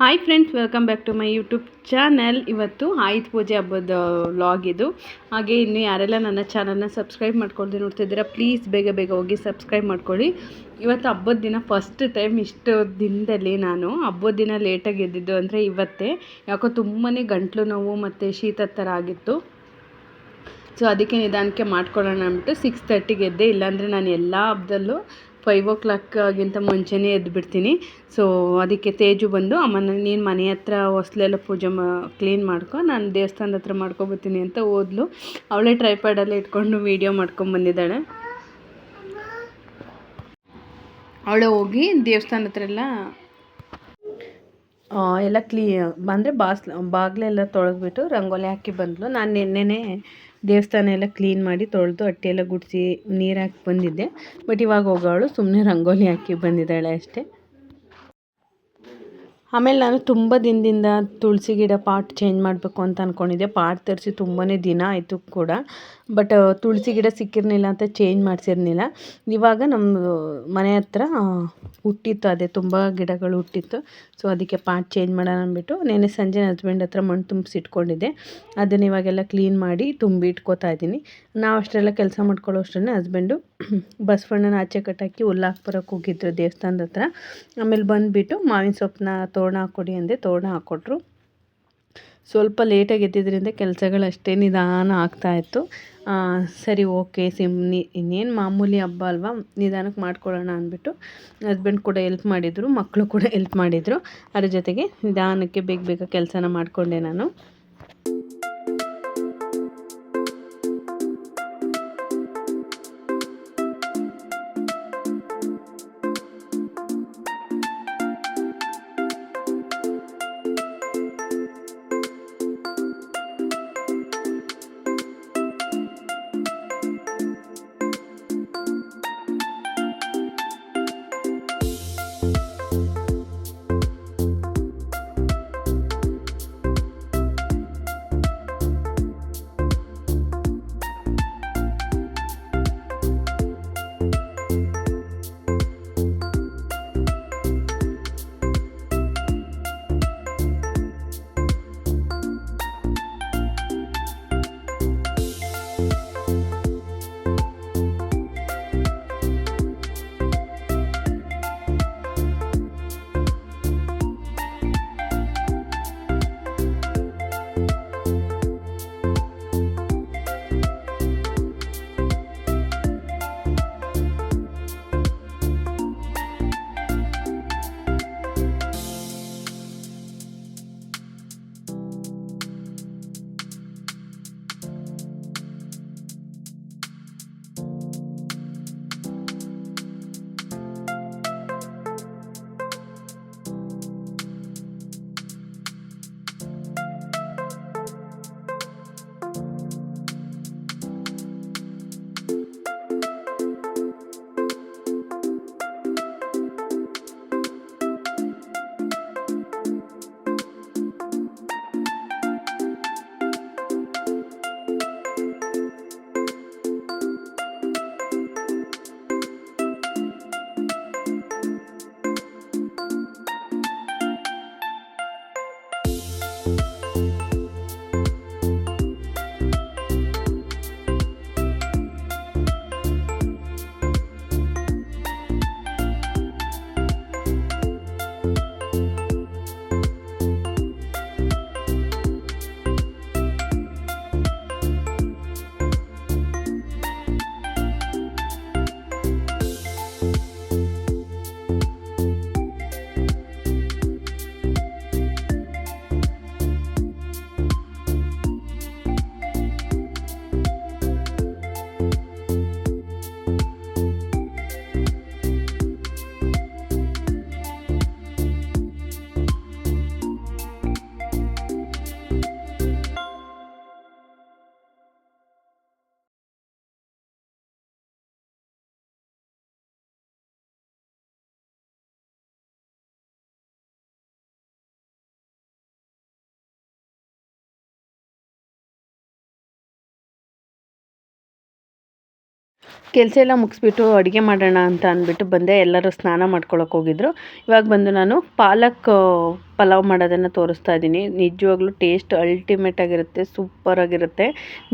Hi friends welcome back to my YouTube channel ಇವತ್ತು ಆಯುಧ ಪೂಜೆ ಹಬ್ಬದ ವ್ಲಾಗ್ ಇದು. ಹಾಗೆ ಇನ್ನು ಯಾರೆಲ್ಲ ನನ್ನ ಚಾನಲ್ನ ಸಬ್ಸ್ಕ್ರೈಬ್ ಮಾಡ್ಕೊಳ್ದೆ ನೋಡ್ತಿದ್ದೀರಾ ಪ್ಲೀಸ್ ಬೇಗ ಬೇಗ ಹೋಗಿ ಸಬ್ಸ್ಕ್ರೈಬ್ ಮಾಡ್ಕೊಳ್ಳಿ. ಇವತ್ತು ಹಬ್ಬದ ದಿನ ಫಸ್ಟ್ ಟೈಮ್ ಇಷ್ಟು ದಿನದಲ್ಲಿ ನಾನು ಹಬ್ಬದ ದಿನ ಲೇಟಾಗಿ ಎದ್ದಿದ್ದು ಅಂದರೆ ಇವತ್ತೇ. ಯಾಕೋ ತುಂಬಾ ಗಂಟ್ಲು ನೋವು ಮತ್ತು ಶೀತ ಥರ ಆಗಿತ್ತು. ಸೊ ಅದಕ್ಕೆ ನಿಧಾನಕ್ಕೆ ಮಾಡ್ಕೊಳ್ಳೋಣ ಅಂದ್ಬಿಟ್ಟು ಸಿಕ್ಸ್ ತರ್ಟಿಗೆ ಎದ್ದೆ. ಇಲ್ಲಾಂದರೆ ನಾನು ಎಲ್ಲ ಹಬ್ಬದಲ್ಲೂ ಫೈವ್ ಓ ಕ್ಲಾಕ್ಗಿಂತ ಮುಂಚೆನೇ ಎದ್ದು ಬಿಡ್ತೀನಿ ಸೊ ಅದಕ್ಕೆ ತೇಜು ಬಂದು ಅಮ್ಮನ ನೀನು ಮನೆ ಹತ್ರ ಹೊಸ್ಲೆಲ್ಲ ಪೂಜೆ ಮಾ ಕ್ಲೀನ್ ಮಾಡ್ಕೊ, ನಾನು ದೇವಸ್ಥಾನದ ಹತ್ರ ಮಾಡ್ಕೊಬರ್ತೀನಿ ಅಂತ ಓದ್ಲು. ಅವಳೇ ಟ್ರೈಪ್ಯಾಡಲ್ಲಿ ಇಟ್ಕೊಂಡು ವೀಡಿಯೋ ಮಾಡ್ಕೊಂಬಂದಿದ್ದಾಳೆ ಅವಳೇ ಹೋಗಿ ದೇವಸ್ಥಾನ ಹತ್ರ ಎಲ್ಲ ಎಲ್ಲ ಕ್ಲೀ ಅಂದರೆ ಬಾಸ್ ಬಾಗಿಲೆಲ್ಲ ತೊಳೆದ್ಬಿಟ್ಟು, ರಂಗೋಲಿ ಹಾಕಿ ಬಂದಳು ನಾನು ನಿನ್ನೆನೇ ದೇವಸ್ಥಾನ ಎಲ್ಲ ಕ್ಲೀನ್ ಮಾಡಿ ತೊಳೆದು ಅಟ್ಟಿ ಎಲ್ಲ ಗುಡಿಸಿ ನೀರು ಹಾಕಿ ಬಂದಿದ್ದೆ. ಬಟ್ ಇವಾಗ ಹೋಗೋಳು ಸುಮ್ಮನೆ ರಂಗೋಲಿ ಹಾಕಿ ಬಂದಿದ್ದಾಳೆ ಅಷ್ಟೇ. ಆಮೇಲೆ ನಾನು ತುಂಬ ದಿನದಿಂದ ತುಳಸಿ ಗಿಡ ಪಾಟ್ ಚೇಂಜ್ ಮಾಡಬೇಕು ಅಂತ ಅಂದ್ಕೊಂಡಿದ್ದೆ ಪಾಟ್ ತರಿಸಿ ತುಂಬಾ ದಿನ ಆಯಿತು ಕೂಡ. ಬಟ್ ತುಳಸಿ ಗಿಡ ಸಿಕ್ಕಿರಲಿಲ್ಲ ಅಂತ ಚೇಂಜ್ ಮಾಡಿಸಿರ್ಲಿಲ್ಲ. ಇವಾಗ ನಮ್ಮದು ಮನೆ ಹತ್ರ ಹುಟ್ಟಿತ್ತು ಅದೇ ತುಂಬ ಗಿಡಗಳು ಹುಟ್ಟಿತ್ತು. ಸೊ ಅದಕ್ಕೆ ಪಾಟ್ ಚೇಂಜ್ ಮಾಡೋಣ ಅಂದ್ಬಿಟ್ಟು ನೆನ್ನೆ ಸಂಜೆ ಹಸ್ಬೆಂಡ್ ಹತ್ರ ಮಣ್ಣು ತುಂಬಿಸಿ ಇಟ್ಕೊಂಡಿದ್ದೆ ಅದನ್ನ ಇವಾಗೆಲ್ಲ ಕ್ಲೀನ್ ಮಾಡಿ ತುಂಬಿ ಇಟ್ಕೋತಾ ಇದ್ದೀನಿ. ನಾವು ಅಷ್ಟೆಲ್ಲ ಕೆಲಸ ಮಾಡ್ಕೊಳ್ಳೋ ಅಷ್ಟೇ ಹಸ್ಬೆಂಡು ಬಸವಣ್ಣನ ಆಚೆ ಕಟ್ಟಾಕಿ ಉಲ್ಲಾಕ್ ಬರೋಕ್ಕೆ ಹೋಗಿದ್ರು ದೇವಸ್ಥಾನದ ಹತ್ರ. ಆಮೇಲೆ ಬಂದುಬಿಟ್ಟು ಮಾವಿನ ಸೊಪ್ಪನ್ನ ತೋರಣ ಹಾಕ್ಕೊಡಿ ಅಂದೆ, ತೋರಣ ಹಾಕ್ಕೊಟ್ರು ಸ್ವಲ್ಪ ಲೇಟಾಗಿ ಎದ್ದಿದ್ದರಿಂದ ಕೆಲಸಗಳು ಅಷ್ಟೇ ನಿಧಾನ ಆಗ್ತಾಯಿತ್ತು ಸರಿ, ಓಕೆ, ಸಿಮ್ ಇನ್ನೇನು ಮಾಮೂಲಿ ಹಬ್ಬ ಅಲ್ವಾ? ನಿಧಾನಕ್ಕೆ ಮಾಡ್ಕೊಳ್ಳೋಣ ಅಂದ್ಬಿಟ್ಟು ಹಸ್ಬೆಂಡ್ ಕೂಡ ಎಲ್ಪ್ ಮಾಡಿದರು ಮಕ್ಕಳು ಕೂಡ ಎಲ್ಪ್ ಮಾಡಿದರು. ಅದ್ರ ಜೊತೆಗೆ ನಿಧಾನಕ್ಕೆ ಬೇಗ ಬೇಗ ಕೆಲಸನ ಮಾಡಿಕೊಂಡೆ ನಾನು. ಕೆಲಸ ಎಲ್ಲ ಮುಗಿಸ್ಬಿಟ್ಟು ಅಡುಗೆ ಮಾಡೋಣ ಅಂತ ಅಂದ್ಬಿಟ್ಟು ಬಂದೆ. ಎಲ್ಲರೂ ಸ್ನಾನ ಮಾಡ್ಕೊಳಕ್ಕೆ ಹೋಗಿದ್ರು. ಇವಾಗ ಬಂದು ನಾನು ಪಾಲಕ್ ಪಲಾವ್ ಮಾಡೋದನ್ನು ತೋರಿಸ್ತಾ ಇದ್ದೀನಿ. ನಿಜವಾಗ್ಲೂ ಟೇಸ್ಟ್ ಅಲ್ಟಿಮೇಟ್ ಆಗಿರುತ್ತೆ ಸೂಪರ್ ಆಗಿರುತ್ತೆ.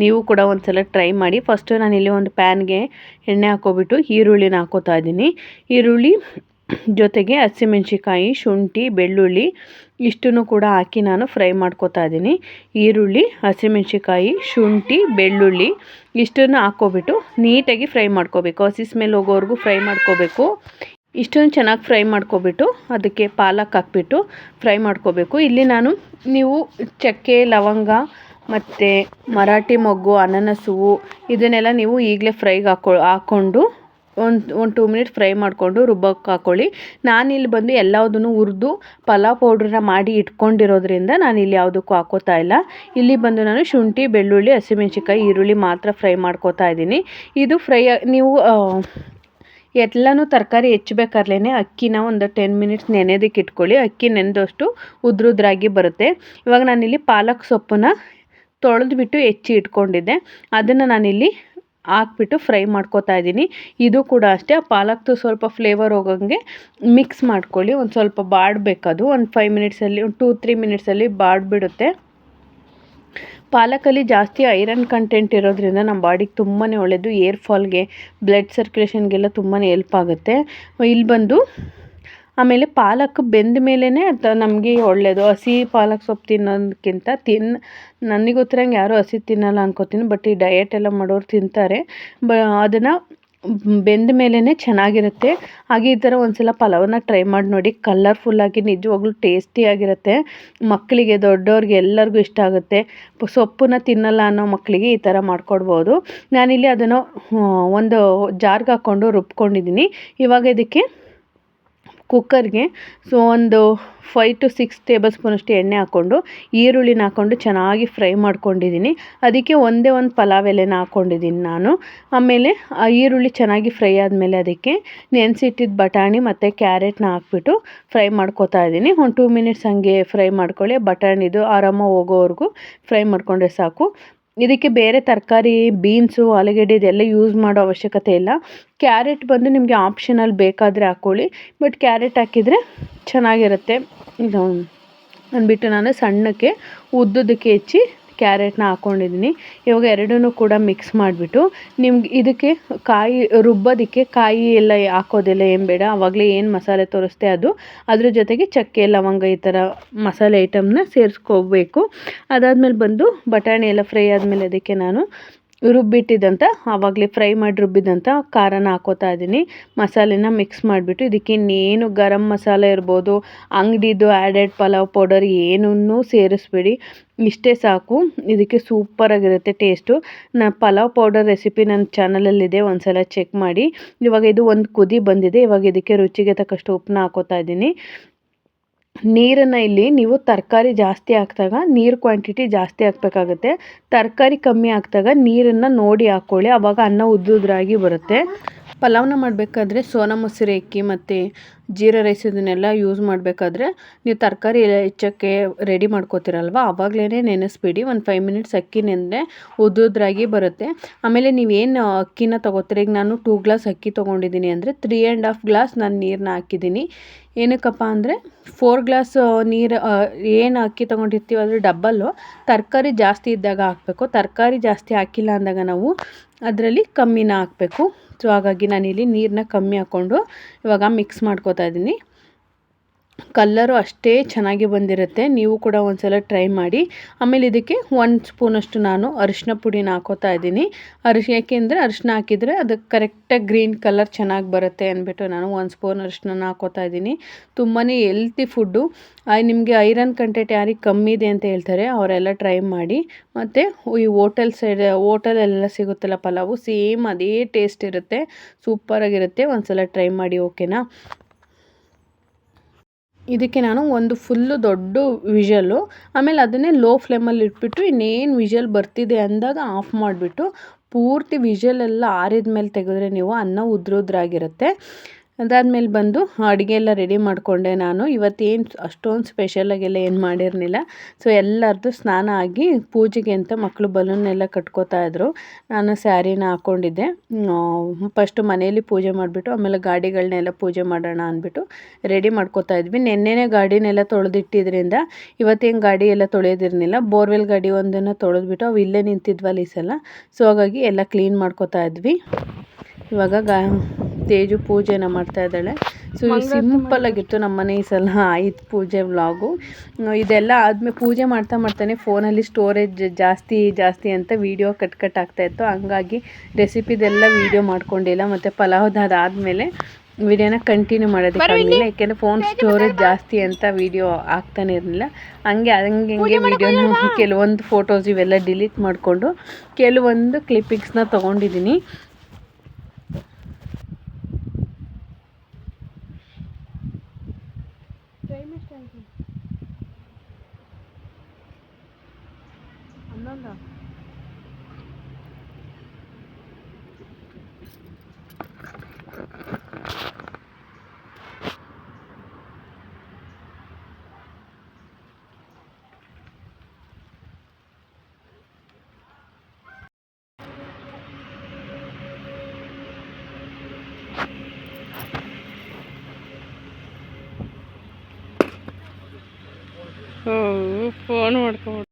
ನೀವು ಕೂಡ ಒಂದ್ಸಲ ಟ್ರೈ ಮಾಡಿ. ಫಸ್ಟು ನಾನು ಇಲ್ಲಿ ಒಂದು ಪ್ಯಾನ್ಗೆ ಎಣ್ಣೆ ಹಾಕೋಬಿಟ್ಟು ಈರುಳ್ಳಿನ ಹಾಕೋತಾ ಇದ್ದೀನಿ. ಈರುಳ್ಳಿ ಜೊತೆಗೆ ಹಸಿಮೆಣ್ಸಿಕಾಯಿ ಶುಂಠಿ, ಬೆಳ್ಳುಳ್ಳಿ ಇಷ್ಟನ್ನು ಕೂಡ ಹಾಕಿ ನಾನು ಫ್ರೈ ಮಾಡ್ಕೋತಾ ಇದ್ದೀನಿ. ಈರುಳ್ಳಿ ಹಸಿಮೆಣ್ಸಿಕಾಯಿ ಶುಂಠಿ, ಬೆಳ್ಳುಳ್ಳಿ ಇಷ್ಟನ್ನು ಹಾಕ್ಕೊಬಿಟ್ಟು ನೀಟಾಗಿ ಫ್ರೈ ಮಾಡ್ಕೋಬೇಕು. ಹಸಿ ಸ್ಮೆಲ್ ಹೋಗೋವರೆಗೂ ಫ್ರೈ ಮಾಡ್ಕೋಬೇಕು. ಇಷ್ಟನ್ನು ಚೆನ್ನಾಗಿ ಫ್ರೈ ಮಾಡ್ಕೊಬಿಟ್ಟು ಅದಕ್ಕೆ ಪಾಲಕ್ ಹಾಕ್ಬಿಟ್ಟು ಫ್ರೈ ಮಾಡ್ಕೋಬೇಕು. ಇಲ್ಲಿ ನಾನು ನೀವು ಚಕ್ಕೆ, ಲವಂಗ ಮತ್ತು ಮರಾಠಿ ಮೊಗ್ಗು, ಅನನಸು ಇದನ್ನೆಲ್ಲ ನೀವು ಈಗಲೇ ಫ್ರೈಗೆ ಹಾಕೊ, ಹಾಕ್ಕೊಂಡು ಒಂದು ಒಂದು ಟೂ ಮಿನಿಟ್ಸ್ ಫ್ರೈ ಮಾಡಿಕೊಂಡು ರುಬ್ಬಕ್ಕೆ ಹಾಕ್ಕೊಳ್ಳಿ ನಾನಿಲ್ಲಿ ಬಂದು ಎಲ್ಲದನ್ನು ಹುರಿದು ಪಲಾವ್ ಪೌಡ್ರನ್ನ ಮಾಡಿ ಇಟ್ಕೊಂಡಿರೋದ್ರಿಂದ ನಾನಿಲ್ಲಿ ಯಾವುದಕ್ಕೂ ಹಾಕೋತಾ ಇಲ್ಲ. ಇಲ್ಲಿ ಬಂದು ನಾನು ಶುಂಠಿ, ಬೆಳ್ಳುಳ್ಳಿ ಹಸಿಮೆಣ್ಸಿಕಾಯಿ ಈರುಳ್ಳಿ ಮಾತ್ರ ಫ್ರೈ ಮಾಡ್ಕೋತಾ ಇದ್ದೀನಿ. ಇದು ಫ್ರೈ ನೀವು ಎಲ್ಲನೂ ತರಕಾರಿ ಹೆಚ್ಚಬೇಕಾರ್ಲೇ ಅಕ್ಕಿನ ಒಂದು ಟೆನ್ ಮಿನಿಟ್ಸ್ ನೆನೆಯೋದಕ್ಕೆ ಇಟ್ಕೊಳ್ಳಿ. ಅಕ್ಕಿ ನೆನೆದಷ್ಟು ಉದ್ರುದ್ರಾಗಿ ಬರುತ್ತೆ. ಇವಾಗ ನಾನಿಲ್ಲಿ ಪಾಲಕ್ ಸೊಪ್ಪನ್ನ ತೊಳೆದ್ಬಿಟ್ಟು ಹೆಚ್ಚಿ ಇಟ್ಕೊಂಡಿದ್ದೆ. ಅದನ್ನು ನಾನಿಲ್ಲಿ ಹಾಕ್ಬಿಟ್ಟು ಫ್ರೈ ಮಾಡ್ಕೋತಾ ಇದ್ದೀನಿ. ಇದು ಕೂಡ ಅಷ್ಟೇ, ಆ ಪಾಲಕ್ದು ಸ್ವಲ್ಪ ಫ್ಲೇವರ್ ಹೋಗೋಂಗೆ ಮಿಕ್ಸ್ ಮಾಡ್ಕೊಳ್ಳಿ. ಒಂದು ಸ್ವಲ್ಪ ಬಾಡಬೇಕದು ಒಂದು ಫೈವ್ ಮಿನಿಟ್ಸಲ್ಲಿ ಒಂದು ಟೂ ತ್ರೀ ಮಿನಿಟ್ಸಲ್ಲಿ ಬಾಡಿಬಿಡುತ್ತೆ ಪಾಲಕಲ್ಲಿ ಜಾಸ್ತಿ ಐರನ್ ಕಂಟೆಂಟ್ ಇರೋದ್ರಿಂದ ನಮ್ಮ ಬಾಡಿಗೆ ತುಂಬಾ ಒಳ್ಳೆಯದು ಏರ್ ಫಾಲ್ಗೆ ಬ್ಲಡ್ ಸರ್ಕ್ಯುಲೇಷನ್ಗೆಲ್ಲ ತುಂಬಾ ಎಲ್ಪ್ ಆಗುತ್ತೆ. ಇಲ್ಲಿ ಬಂದು ಆಮೇಲೆ ಪಾಲಕ್ ಬೆಂದ ಮೇಲೇ ಅದು ನಮಗೆ ಒಳ್ಳೆಯದು ಹಸಿ ಪಾಲಕ್ ಸೊಪ್ಪು ತಿನ್ನೋದಕ್ಕಿಂತ ತಿನ್, ನನಗೆ ಗೊತ್ತಿರೋಂಗೆ ಯಾರೂ ಹಸಿ ತಿನ್ನಲ್ಲ ಅನ್ಕೋತೀನಿ, ಬಟ್ ಈ ಡಯೆಟ್ ಎಲ್ಲ ಮಾಡೋರು ತಿಂತಾರೆ. ಬ, ಅದನ್ನು ಬೆಂದ ಮೇಲೇ ಚೆನ್ನಾಗಿರುತ್ತೆ. ಹಾಗೆ ಈ ಥರ ಒಂದು ಸಲ ಪಲಾವನ್ನ ಟ್ರೈ ಮಾಡಿ ನೋಡಿ. ಕಲರ್ಫುಲ್ಲಾಗಿ ನಿಜವಾಗ್ಲೂ ಟೇಸ್ಟಿಯಾಗಿರುತ್ತೆ ಮಕ್ಕಳಿಗೆ ದೊಡ್ಡವ್ರಿಗೆ ಎಲ್ಲರಿಗೂ ಇಷ್ಟ ಆಗುತ್ತೆ. ಸೊಪ್ಪನ್ನ ತಿನ್ನಲ್ಲ ಅನ್ನೋ ಮಕ್ಕಳಿಗೆ ಈ ಥರ ಮಾಡ್ಕೊಡ್ಬೋದು. ನಾನಿಲ್ಲಿ ಅದನ್ನು ಒಂದು ಜಾರ್ಗೆ ಹಾಕ್ಕೊಂಡು ರುಬ್ಕೊಂಡಿದ್ದೀನಿ ಇವಾಗ ಇದಕ್ಕೆ ಕುಕ್ಕರ್ಗೆ ಸೊ ಒಂದು ಫೈವ್ ಟು ಸಿಕ್ಸ್ ಟೇಬಲ್ ಸ್ಪೂನಷ್ಟು ಎಣ್ಣೆ ಹಾಕ್ಕೊಂಡು, ಈರುಳ್ಳಿನ ಹಾಕ್ಕೊಂಡು ಚೆನ್ನಾಗಿ ಫ್ರೈ ಮಾಡ್ಕೊಂಡಿದ್ದೀನಿ. ಅದಕ್ಕೆ ಒಂದೇ ಒಂದು ಪಲಾವ್ ಎಲೆನ ಹಾಕ್ಕೊಂಡಿದ್ದೀನಿ ನಾನು. ಆಮೇಲೆ ಆ ಈರುಳ್ಳಿ ಚೆನ್ನಾಗಿ ಫ್ರೈ ಆದಮೇಲೆ ಅದಕ್ಕೆ ನೆನೆಸಿಟ್ಟಿದ್ದ ಬಟಾಣಿ ಮತ್ತು ಕ್ಯಾರೆಟ್ನ ಹಾಕ್ಬಿಟ್ಟು ಫ್ರೈ ಮಾಡ್ಕೋತಾ ಇದ್ದೀನಿ. ಒಂದು ಟೂ ಮಿನಿಟ್ಸ್ ಹಾಗೆ ಫ್ರೈ ಮಾಡ್ಕೊಳ್ಳಿ. ಬಟಾಣಿದು ಆರಾಮ ಹೋಗೋವರೆಗೂ ಫ್ರೈ ಮಾಡಿಕೊಂಡ್ರೆ ಸಾಕು. ಇದಕ್ಕೆ ಬೇರೆ ತರಕಾರಿ ಬೀನ್ಸು ಆಲೂಗಡ್ಡೆ ಇದೆಲ್ಲ ಯೂಸ್ ಮಾಡೋ ಅವಶ್ಯಕತೆ ಇಲ್ಲ. ಕ್ಯಾರೆಟ್ ಬಂದು ನಿಮಗೆ ಆಪ್ಷನಲ್ ಬೇಕಾದರೆ ಹಾಕ್ಕೊಳ್ಳಿ ಬಟ್ ಕ್ಯಾರೆಟ್ ಹಾಕಿದರೆ ಚೆನ್ನಾಗಿರುತ್ತೆ. ಇದು ಅಂದ್ಬಿಟ್ಟು ನಾನು ಸಣ್ಣಕ್ಕೆ ಉದ್ದುದಕ್ಕೆ ಹೆಚ್ಚಿ ಕ್ಯಾರೆಟ್ನ ಹಾಕ್ಕೊಂಡಿದ್ದೀನಿ ಇವಾಗ ಎರಡೂ ಕೂಡ ಮಿಕ್ಸ್ ಮಾಡಿಬಿಟ್ಟು ನಿಮ್ಗೆ ಇದಕ್ಕೆ ಕಾಯಿ ರುಬ್ಬೋದಕ್ಕೆ ಕಾಯಿ ಎಲ್ಲ ಹಾಕೋದೆಲ್ಲ ಏನು ಬೇಡ. ಆವಾಗಲೇ ಏನು ಮಸಾಲೆ ತೋರಿಸ್ತೆ ಅದು. ಅದ್ರ ಜೊತೆಗೆ ಚಕ್ಕೆ, ಲವಂಗ ಈ ಥರ ಮಸಾಲೆ ಐಟಮ್ನ ಸೇರಿಸ್ಕೋಬೇಕು. ಅದಾದಮೇಲೆ ಬಂದು ಬಟಾಣಿ ಎಲ್ಲ ಫ್ರೈ ಆದಮೇಲೆ ಅದಕ್ಕೆ ನಾನು ರುಬ್ಬಿಟ್ಟಿದ್ದಂಥ ಆವಾಗಲೇ ಫ್ರೈ ಮಾಡಿ ರುಬ್ಬಿದಂಥ ಖಾರನ ಹಾಕೋತಾ ಇದ್ದೀನಿ. ಮಸಾಲೆನ ಮಿಕ್ಸ್ ಮಾಡಿಬಿಟ್ಟು ಇದಕ್ಕೆ ಇನ್ನೇನು ಗರಂ ಮಸಾಲೆ ಇರ್ಬೋದು, ಅಂಗಡಿದು ಆ್ಯಡೆಡ್ ಪಲಾವ್ ಪೌಡರ್ ಏನನ್ನೂ ಸೇರಿಸ್ಬೇಡಿ. ಇಷ್ಟೇ ಸಾಕು, ಇದಕ್ಕೆ ಸೂಪರಾಗಿರುತ್ತೆ ಟೇಸ್ಟು ನಾ ಪಲಾವ್ ಪೌಡರ್ ರೆಸಿಪಿ ನನ್ನ ಚಾನಲಲ್ಲಿದೆ ಒಂದು ಸಲ ಚೆಕ್ ಮಾಡಿ. ಇವಾಗ ಇದು ಒಂದು ಕುದಿ ಬಂದಿದೆ, ಇವಾಗ ಇದಕ್ಕೆ ರುಚಿಗೆ ತಕ್ಕಷ್ಟು ಉಪ್ಪನ್ನ ಹಾಕೋತಾ ಇದ್ದೀನಿ. ನೀರನ್ನು ಇಲ್ಲಿ ನೀವು ತರಕಾರಿ ಜಾಸ್ತಿ ಹಾಕಿದಾಗ ನೀರು ಕ್ವಾಂಟಿಟಿ ಜಾಸ್ತಿ ಹಾಕಬೇಕಾಗುತ್ತೆ. ತರಕಾರಿ ಕಮ್ಮಿ ಹಾಕಿದಾಗ ನೀರನ್ನು ನೋಡಿ ಹಾಕ್ಕೊಳ್ಳಿ ಆವಾಗ ಅನ್ನ ಉದ್ದುದ್ರಾಗಿ ಬರುತ್ತೆ. ಪಲಾವ್ನ ಮಾಡಬೇಕಾದ್ರೆ ಸೋನಾ ಮೊಸರು ಅಕ್ಕಿ ಮತ್ತು ಜೀರಾ ರೈಸ್ ಇದನ್ನೆಲ್ಲ ಯೂಸ್ ಮಾಡಬೇಕಾದ್ರೆ ನೀವು ತರಕಾರಿ ಹೆಚ್ಚೋಕ್ಕೆ ರೆಡಿ ಮಾಡ್ಕೋತೀರಲ್ವ? ಆವಾಗಲೇ ನೆನೆಸ್ಬಿಡಿ. ಒಂದು ಫೈವ್ ಮಿನಿಟ್ಸ್ ಅಕ್ಕಿ ನೆನೆ ಉದ್ದುದ್ರಾಗಿ ಬರುತ್ತೆ. ಆಮೇಲೆ ನೀವೇನು ಅಕ್ಕಿನ ತೊಗೋತೀರ? ಈಗ ನಾನು ಟೂ ಗ್ಲಾಸ್ ಅಕ್ಕಿ ತೊಗೊಂಡಿದ್ದೀನಿ ಅಂದರೆ ತ್ರೀ ಆ್ಯಂಡ್ ಹಾಫ್ ಗ್ಲಾಸ್ ನಾನು ನೀರನ್ನ ಹಾಕಿದ್ದೀನಿ. ಏನಕ್ಕಪ್ಪ ಅಂದರೆ ಫೋರ್ ಗ್ಲಾಸ್ ನೀರು ಏನು ಅಕ್ಕಿ ತೊಗೊಂಡಿರ್ತೀವಿ ಅಂದರೆ ಡಬ್ಬಲ್ಲು ತರಕಾರಿ ಜಾಸ್ತಿ ಇದ್ದಾಗ ಹಾಕಬೇಕು. ತರಕಾರಿ ಜಾಸ್ತಿ ಹಾಕಿಲ್ಲ ಅಂದಾಗ ನಾವು ಅದರಲ್ಲಿ ಕಮ್ಮಿನ ಹಾಕಬೇಕು. ಸೊ ಹಾಗಾಗಿ ನಾನಿಲ್ಲಿ ನೀರನ್ನ ಕಮ್ಮಿ ಹಾಕ್ಕೊಂಡು ಇವಾಗ ಮಿಕ್ಸ್ ಮಾಡ್ಕೋತಾ ಇದ್ದೀನಿ. ಕಲ್ಲರು ಅಷ್ಟೇ ಚೆನ್ನಾಗಿ ಬಂದಿರುತ್ತೆ. ನೀವು ಕೂಡ ಒಂದ್ಸಲ ಟ್ರೈ ಮಾಡಿ. ಆಮೇಲೆ ಇದಕ್ಕೆ ಒಂದು ಸ್ಪೂನಷ್ಟು ನಾನು ಅರಿಶಿನ ಪುಡಿನ ಹಾಕೋತಾ ಇದ್ದೀನಿ. ಅರಿಶಿ ಯಾಕೆಂದರೆ ಅರಿಶಿನ ಹಾಕಿದರೆ ಅದು ಕರೆಕ್ಟಾಗಿ ಗ್ರೀನ್ ಕಲರ್ ಚೆನ್ನಾಗಿ ಬರುತ್ತೆ ಅಂದ್ಬಿಟ್ಟು ನಾನು ಒಂದು ಸ್ಪೂನ್ ಅರಿಶಿನ ಹಾಕೋತಾ ಇದ್ದೀನಿ. ತುಂಬಾ ಎಲ್ತಿ ಫುಡ್ಡು ನಿಮಗೆ ಐರನ್ ಕಂಟೆಂಟ್ ಯಾರಿಗೆ ಕಮ್ಮಿ ಇದೆ ಅಂತ ಹೇಳ್ತಾರೆ, ಅವರೆಲ್ಲ ಟ್ರೈ ಮಾಡಿ. ಮತ್ತು ಈ ಹೋಟೆಲ್ ಸೈಡ್ ಹೋಟೆಲೆಲ್ಲ ಸಿಗುತ್ತಲ್ಲ ಪಲಾವು ಸೇಮ್ ಅದೇ ಟೇಸ್ಟ್ ಇರುತ್ತೆ. ಸೂಪರಾಗಿರುತ್ತೆ ಒಂದು ಸಲ ಟ್ರೈ ಮಾಡಿ ಓಕೆನಾ ಇದಕ್ಕೆ ನಾನು ಒಂದು ಫುಲ್ಲು ದೊಡ್ಡ ವಿಷಲ್ಲು ಆಮೇಲೆ ಅದನ್ನೇ ಲೋ ಫ್ಲೇಮಲ್ಲಿ ಇಟ್ಬಿಟ್ಟು ಇನ್ನೇನು ವಿಷಲ್ ಬರ್ತಿದೆ ಅಂದಾಗ ಆಫ್ ಮಾಡಿಬಿಟ್ಟು ಪೂರ್ತಿ ವಿಷಲೆಲ್ಲ ಆರಿದ ಮೇಲೆ ತೆಗೆದ್ರೆ ನೀವು ಅನ್ನ ಉದ್ರುದ್ರಾಗಿರುತ್ತೆ. ಅದಾದಮೇಲೆ ಬಂದು ಅಡುಗೆ ಎಲ್ಲ ರೆಡಿ ಮಾಡಿಕೊಂಡೆ ನಾನು. ಇವತ್ತೇನು ಅಷ್ಟೊಂದು ಸ್ಪೆಷಲಾಗೆಲ್ಲ ಏನು ಮಾಡಿರಲಿಲ್ಲ. ಸೊ ಎಲ್ಲರದ್ದು ಸ್ನಾನ ಆಗಿ ಪೂಜೆಗೆ ಅಂತ ಮಕ್ಕಳು ಬಲೂನ್ನೆಲ್ಲ ಕಟ್ಕೋತಾ ಇದ್ರು. ನಾನು ಸ್ಯಾರಿನ ಹಾಕ್ಕೊಂಡಿದ್ದೆ ಫಸ್ಟು ಮನೆಯಲ್ಲಿ ಪೂಜೆ ಮಾಡಿಬಿಟ್ಟು, ಆಮೇಲೆ ಗಾಡಿಗಳನ್ನೆಲ್ಲ ಪೂಜೆ ಮಾಡೋಣ ಅಂದ್ಬಿಟ್ಟು ರೆಡಿ ಮಾಡ್ಕೋತಾ ಇದ್ವಿ. ನೆನ್ನೆನೇ ಗಾಡಿನೆಲ್ಲ ತೊಳೆದಿಟ್ಟಿದ್ರಿಂದ ಇವತ್ತೇನು ಗಾಡಿ ಎಲ್ಲ ತೊಳೆಯೋದಿರಲಿಲ್ಲ ಬೋರ್ವೆಲ್ ಗಾಡಿ ಒಂದನ್ನು ತೊಳೆದ್ಬಿಟ್ಟು ಅವು ಇಲ್ಲೇ ನಿಂತಿದ್ವಲ್ಲ ಈ ಸಲ. ಸೊ ಹಾಗಾಗಿ ಎಲ್ಲ ಕ್ಲೀನ್ ಮಾಡ್ಕೋತಾ ಇದ್ವಿ. ಇವಾಗ ಗಾ ತೇಜು ಪೂಜೆನ ಮಾಡ್ತಾ ಇದ್ದಾಳೆ. ಸೊ ಸಿಂಪಲ್ ಆಗಿತ್ತು ನಮ್ಮ ಮನೆ ಈ ಸಲ ಆಯಿತು ಪೂಜೆ ವ್ಲಾಗು ಇದೆಲ್ಲ ಆದಮೇಲೆ ಪೂಜೆ ಮಾಡ್ತಾ ಮಾಡ್ತಾನೆ ಫೋನಲ್ಲಿ ಸ್ಟೋರೇಜ್ ಜಾಸ್ತಿ ಜಾಸ್ತಿ ಅಂತ ವೀಡಿಯೋ ಕಟ್ ಕಟ್ ಆಗ್ತಾ ಇತ್ತು. ಹಂಗಾಗಿ ರೆಸಿಪಿದೆಲ್ಲ ವೀಡಿಯೋ ಮಾಡ್ಕೊಂಡಿಲ್ಲ. ಮತ್ತು ಪಲಾವ್ ಅದಾದ್ಮೇಲೆ ವಿಡಿಯೋನ ಕಂಟಿನ್ಯೂ ಮಾಡೋದಕ್ಕಾಗಲಿಲ್ಲ ಯಾಕೆಂದರೆ ಫೋನ್ ಸ್ಟೋರೇಜ್ ಜಾಸ್ತಿ ಅಂತ ವೀಡಿಯೋ ಆಗ್ತಾನೆ ಇರಲಿಲ್ಲ. ಹಂಗೆ ಹಂಗೆ ಹಂಗೆ ವೀಡಿಯೋನ ಕೆಲವೊಂದು ಫೋಟೋಸ್ ಇವೆಲ್ಲ ಡಿಲೀಟ್ ಮಾಡಿಕೊಂಡು ಕೆಲವೊಂದು ಕ್ಲಿಪ್ಪಿಂಗ್ಸ್ನ ತೊಗೊಂಡಿದ್ದೀನಿ. ಹನ್ನೊಂದು ಫೋನ್ ಮಾಡ್ಕೊಂಡು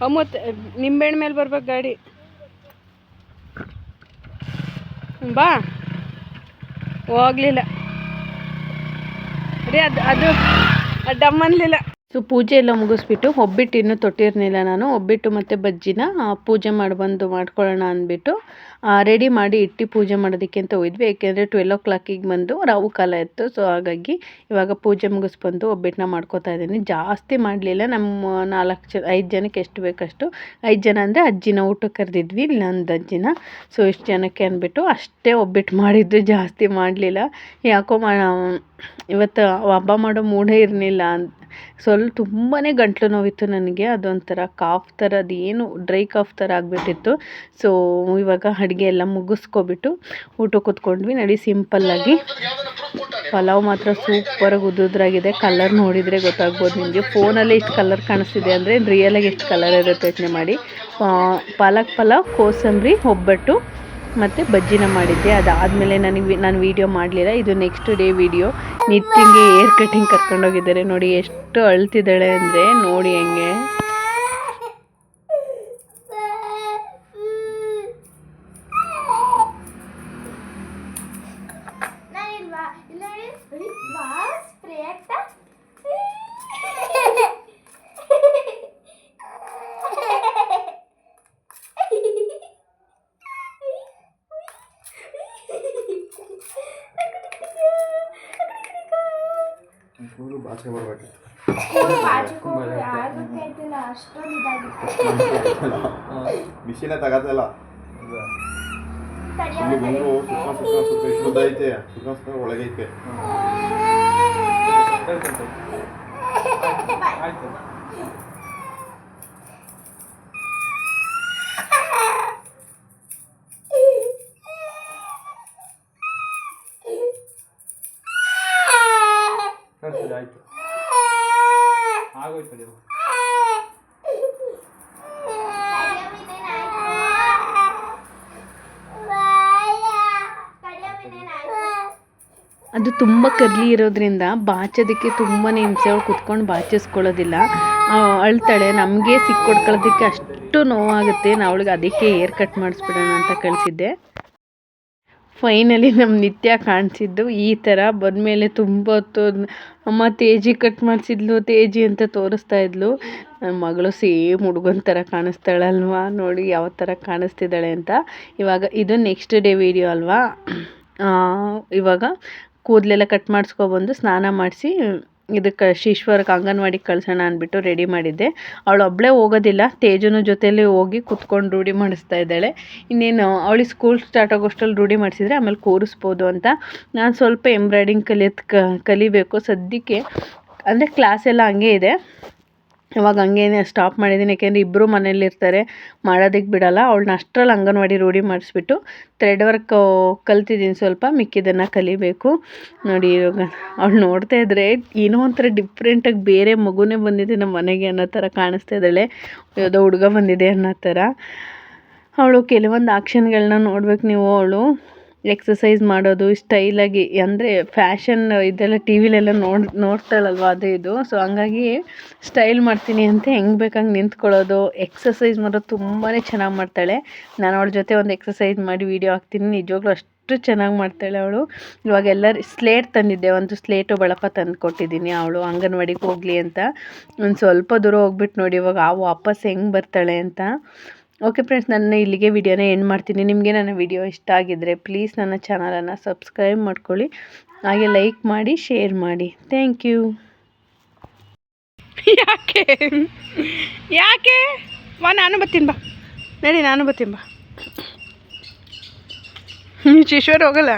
ಮತ್ತು ನಿಂಬೆಹಣ್ಣು ಮೇಲೆ ಬರ್ಬೇಕು ಗಾಡಿ. ಬಾ. ಹೋಗ್ಲಿಲ್ಲ. ರೀ ಅದು ಅದು ಡಮ್ ಅನ್ಲಿಲ್ಲ ಸೊ ಪೂಜೆ ಎಲ್ಲ ಮುಗಿಸ್ಬಿಟ್ಟು ಒಬ್ಬಿಟ್ಟು ಇನ್ನೂ ತೊಟ್ಟಿರಲಿಲ್ಲ ನಾನು, ಒಬ್ಬಿಟ್ಟು ಮತ್ತು ಬಜ್ಜಿನ ಪೂಜೆ ಮಾಡಿ ಬಂದು ಮಾಡ್ಕೊಳ್ಳೋಣ ಅಂದ್ಬಿಟ್ಟು ರೆಡಿ ಮಾಡಿ ಇಟ್ಟು ಪೂಜೆ ಮಾಡೋದಕ್ಕೆ ಅಂತ ಹೋಗಿದ್ವಿ ಏಕೆಂದರೆ ಟ್ವೆಲ್ ಓ ಕ್ಲಾಕಿಗೆ ಬಂದು ರಾವು ಕಾಲ ಇತ್ತು. ಸೊ ಹಾಗಾಗಿ ಇವಾಗ ಪೂಜೆ ಮುಗಿಸ್ಬಂದು ಒಬ್ಬಿಟ್ಟನ್ನ ಮಾಡ್ಕೋತಾ ಇದ್ದೀನಿ. ಜಾಸ್ತಿ ಮಾಡಲಿಲ್ಲ. ನಮ್ಮ ನಾಲ್ಕು ಜನ ಐದು ಜನಕ್ಕೆ ಎಷ್ಟು ಬೇಕಷ್ಟು. ಐದು ಜನ ಅಂದರೆ ಅಜ್ಜಿನ ಊಟಕ್ಕೆ ಕರೆದಿದ್ವಿ ನಂದು ಅಜ್ಜಿನ. ಸೊ ಇಷ್ಟು ಜನಕ್ಕೆ ಅಂದ್ಬಿಟ್ಟು ಅಷ್ಟೇ ಒಬ್ಬಿಟ್ಟು ಮಾಡಿದ್ದು. ಜಾಸ್ತಿ ಮಾಡಲಿಲ್ಲ. ಯಾಕೋ ಮಾ, ಇವತ್ತು ಹಬ್ಬ ಮಾಡೋ ಮೂಡೇ ಇರಲಿಲ್ಲ ಅಂತ. ಸ್ವಲ್ಪ ತುಂಬಾ ಗಂಟ್ಲು ನೋವಿತ್ತು ನನಗೆ, ಅದೊಂಥರ ಕಾಫ್ ಥರದ್ದು ಏನು ಡ್ರೈ ಕಾಫ್ ಥರ ಆಗಿಬಿಟ್ಟಿತ್ತು. ಸೊ, ಇವಾಗ ಅಡುಗೆ ಎಲ್ಲ ಮುಗಿಸ್ಕೊಬಿಟ್ಟು ಊಟ ಕೂತ್ಕೊಂಡ್ವಿ. ನಡಿ ಸಿಂಪಲ್ಲಾಗಿ ಪಲಾವ್ ಮಾತ್ರ ಸೂಪರಾಗಿ ಉದ್ದುದ್ರಾಗಿದೆ ಕಲರ್ ನೋಡಿದರೆ ಗೊತ್ತಾಗ್ಬೋದು ನಿಮಗೆ. ಫೋನಲ್ಲಿ ಎಷ್ಟು ಕಲರ್ ಕಾಣಿಸ್ತಿದೆ ಅಂದರೆ ರಿಯಲಾಗಿ ಎಷ್ಟು ಕಲರ್ ಇರುತ್ತೆ ಯೋಚನೆ ಮಾಡಿ. ಪಾಲಕ್ ಪಲಾವ್, ಕೋಸಂಬರಿ, ಒಬ್ಬಟ್ಟು ಮತ್ತು ಬಜ್ಜಿನ ಮಾಡಿದ್ದೆ. ಅದಾದಮೇಲೆ ನನಗೆ ನಾನು ವೀಡಿಯೋ ಮಾಡಲಿಲ್ಲ. ಇದು ನೆಕ್ಸ್ಟ್ ಡೇ ವೀಡಿಯೋ ನಿಟ್ಟಿಂಗೆ ಏರ್ ಕಟಿಂಗ್ ಕರ್ಕೊಂಡೋಗಿದ್ದಾರೆ. ನೋಡಿ, ಎಷ್ಟು ಅಳ್ತಿದ್ದಾಳೆ ಅಂದರೆ ನೋಡಿ ಹೆಂಗೆ. ಫುಲ್ಲು ಬರಬೇಕಿತ್ತು ಬಿಸಿನ ತಗತ್ತಲ್ಲ ಇಲ್ಲಿ ಬಂದ್ರು ಸುತ್ತ ಸುತ್ತ ಸುತ್ತ ಇಷ್ಟು ಐತೆ ಸುತ್ತ ಸುತ್ತ ಒಳಗೈತೆ ಆಯ್ತು. ಅದು ತುಂಬ ಕರ್ಲಿ ಇರೋದ್ರಿಂದ ಬಾಚೋದಕ್ಕೆ ತುಂಬಾ ಹಿಂಸೆ ಅವಳು ಕುತ್ಕೊಂಡು ಬಾಚಿಸ್ಕೊಳ್ಳೋದಿಲ್ಲ. ಅಳ್ತಾಳೆ. ನಮಗೆ ಸಿಕ್ಕೊಡ್ಕೊಳ್ಳೋದಕ್ಕೆ ಅಷ್ಟು ನೋವಾಗುತ್ತೆ. ನಾ ಅವಳಿಗೆ ಅದಕ್ಕೆ ಏರ್ ಕಟ್ ಮಾಡಿಸ್ಬಿಡೋಣ ಅಂತ ಕಳಿಸಿದ್ದೆ. ಫೈನಲಿ ನಮ್ಮ ನಿತ್ಯ ಕಾಣಿಸಿದ್ದು ಈ ಥರ ಬಂದಮೇಲೆ ತುಂಬ ಹೊತ್ತು ಅಮ್ಮ, ತೇಜಿ ಕಟ್ ಮಾಡಿಸಿದ್ಲು, ತೇಜಿ ಅಂತ ತೋರಿಸ್ತಾ ಇದ್ಲು. ನನ್ನ ಮಗಳು ಸೇಮ್ ಹುಡುಗನ ಥರ ಕಾಣಿಸ್ತಾಳಲ್ವಾ? ನೋಡಿ ಯಾವ ಥರ ಕಾಣಿಸ್ತಿದ್ದಾಳೆ ಅಂತ. ಇವಾಗ ಇದು ನೆಕ್ಸ್ಟ್ ಡೇ ವಿಡಿಯೋ ಅಲ್ವಾ? ಇವಾಗ ಕೂದಲೆಲ್ಲ ಕಟ್ ಮಾಡಿಸ್ಕೊಬಂದು ಸ್ನಾನ ಮಾಡಿಸಿ ಇದಕ್ಕೆ ಶೀಶ್ವರಕ್ಕೆ ಅಂಗನವಾಡಿಗೆ ಕಳ್ಸೋಣ ಅಂದ್ಬಿಟ್ಟು ರೆಡಿ ಮಾಡಿದ್ದೆ. ಅವಳು ಒಬ್ಬಳೇ ಹೋಗೋದಿಲ್ಲ, ತೇಜನ ಜೊತೆಯಲ್ಲಿ ಹೋಗಿ ಕುತ್ಕೊಂಡು ರೂಢಿ ಮಾಡಿಸ್ತಾ ಇದ್ದಾಳೆ. ಇನ್ನೇನು ಅವಳಿಗೆ ಸ್ಕೂಲ್ ಸ್ಟಾರ್ಟ್ ಆಗೋಷ್ಟರಲ್ಲಿ ರೂಢಿ ಮಾಡಿಸಿದ್ರೆ ಆಮೇಲೆ ಕೂರಿಸ್ಬೋದು ಅಂತ. ನಾನು ಸ್ವಲ್ಪ ಎಂಬ್ರಾಯ್ಡಿಂಗ್ ಕಲಿಯೋದು ಕಲಿಬೇಕು. ಸದ್ಯಕ್ಕೆ, ಅಂದರೆ ಕ್ಲಾಸ್ ಎಲ್ಲ ಹಂಗೆ ಇದೆ. ಇವಾಗ ಹಂಗೇನೆ ಸ್ಟಾಪ್ ಮಾಡಿದ್ದೀನಿ. ಯಾಕೆಂದರೆ ಇಬ್ಬರು ಮನೇಲಿರ್ತಾರೆ ಮಾಡೋದಕ್ಕೆ ಬಿಡೋಲ್ಲ. ಅವಳನ್ನ ಅಷ್ಟರಲ್ಲಿ ಅಂಗನವಾಡಿ ರೂಢಿ ಮಾಡಿಸ್ಬಿಟ್ಟು ಥ್ರೆಡ್ ವರ್ಕ್ ಕಲ್ತಿದ್ದೀನಿ ಸ್ವಲ್ಪ. ಮಿಕ್ಕಿದ್ದನ್ನು ಕಲಿಬೇಕು. ನೋಡಿ ಇವಾಗ ಅವಳು ನೋಡ್ತಾ ಇದ್ದರೆ ಏನೋ ಒಂಥರ ಡಿಫ್ರೆಂಟಾಗಿ ಬೇರೆ ಮಗುನೇ ಬಂದಿದೆ ನಮ್ಮ ಮನೆಗೆ ಅನ್ನೋ ಥರ ಕಾಣಿಸ್ತಾ ಇದ್ದಾಳೆ. ಯಾವುದೋ ಹುಡುಗ ಬಂದಿದೆ ಅನ್ನೋ ಥರ. ಅವಳು ಕೆಲವೊಂದು ಆ್ಯಕ್ಷನ್ಗಳನ್ನ ನೋಡ್ಬೇಕು ನೀವು ಅವಳು. ಎಕ್ಸಸೈಸ್ ಮಾಡೋದು ಸ್ಟೈಲಾಗಿ ಅಂದರೆ ಫ್ಯಾಷನ್ ಇದೆಲ್ಲ ಟಿ ವಿಲೆಲ್ಲ ನೋಡಿ, ನೋಡ್ತಾಳಲ್ವ ಅದೇ ಇದು. ಸೊ ಹಂಗಾಗಿ ಸ್ಟೈಲ್ ಮಾಡ್ತೀನಿ ಅಂತ ಹೆಂಗೆ ಬೇಕಂಗೆ ನಿಂತ್ಕೊಳ್ಳೋದು ಎಕ್ಸಸೈಸ್ ಮಾಡೋದು ತುಂಬಾ ಚೆನ್ನಾಗಿ ಮಾಡ್ತಾಳೆ. ನಾನು ಅವಳ ಜೊತೆ ಒಂದು ಎಕ್ಸಸೈಸ್ ಮಾಡಿ ವೀಡಿಯೋ ಹಾಕ್ತೀನಿ. ನಿಜವಾಗ್ಲೂ ಅಷ್ಟು ಚೆನ್ನಾಗಿ ಮಾಡ್ತಾಳೆ ಅವಳು. ಇವಾಗ ಎಲ್ಲರೂ ಸ್ಲೇಟ್ ತಂದಿದ್ದೆ. ಒಂದು ಸ್ಲೇಟು ಬಳಪ ತಂದು ಕೊಟ್ಟಿದ್ದೀನಿ ಅವಳು. ಅಂಗನವಾಡಿಗೆ ಹೋಗಲಿ ಅಂತ. ಒಂದು ಸ್ವಲ್ಪ ದೂರ ಹೋಗ್ಬಿಟ್ಟು ನೋಡಿ ಇವಾಗ ಆ ವಾಪಸ್ ಹೆಂಗೆ ಬರ್ತಾಳೆ ಅಂತ. ಓಕೆ ಫ್ರೆಂಡ್ಸ್ ನನ್ನ ಇಲ್ಲಿಗೆ ವಿಡಿಯೋನ ಎಂಡ್ ಮಾಡ್ತೀನಿ. ನಿಮಗೆ ನನ್ನ ವಿಡಿಯೋ ಇಷ್ಟ ಆಗಿದ್ದರೆ ಪ್ಲೀಸ್ ನನ್ನ ಚಾನಲನ್ನು ಸಬ್ಸ್ಕ್ರೈಬ್ ಮಾಡ್ಕೊಳ್ಳಿ. ಹಾಗೆ ಲೈಕ್ ಮಾಡಿ ಶೇರ್ ಮಾಡಿ. ಥ್ಯಾಂಕ್ ಯು ಯಾಕೆ? ಯಾಕೆ? ಬಾ ನಾನು ಬರ್ತೀನಿ ಬಾ. ನಡಿ, ನಾನು ಬರ್ತೀನಿ ಬಾ. ಶಿಶ್ವರ್ ಹೋಗಲ್ಲ?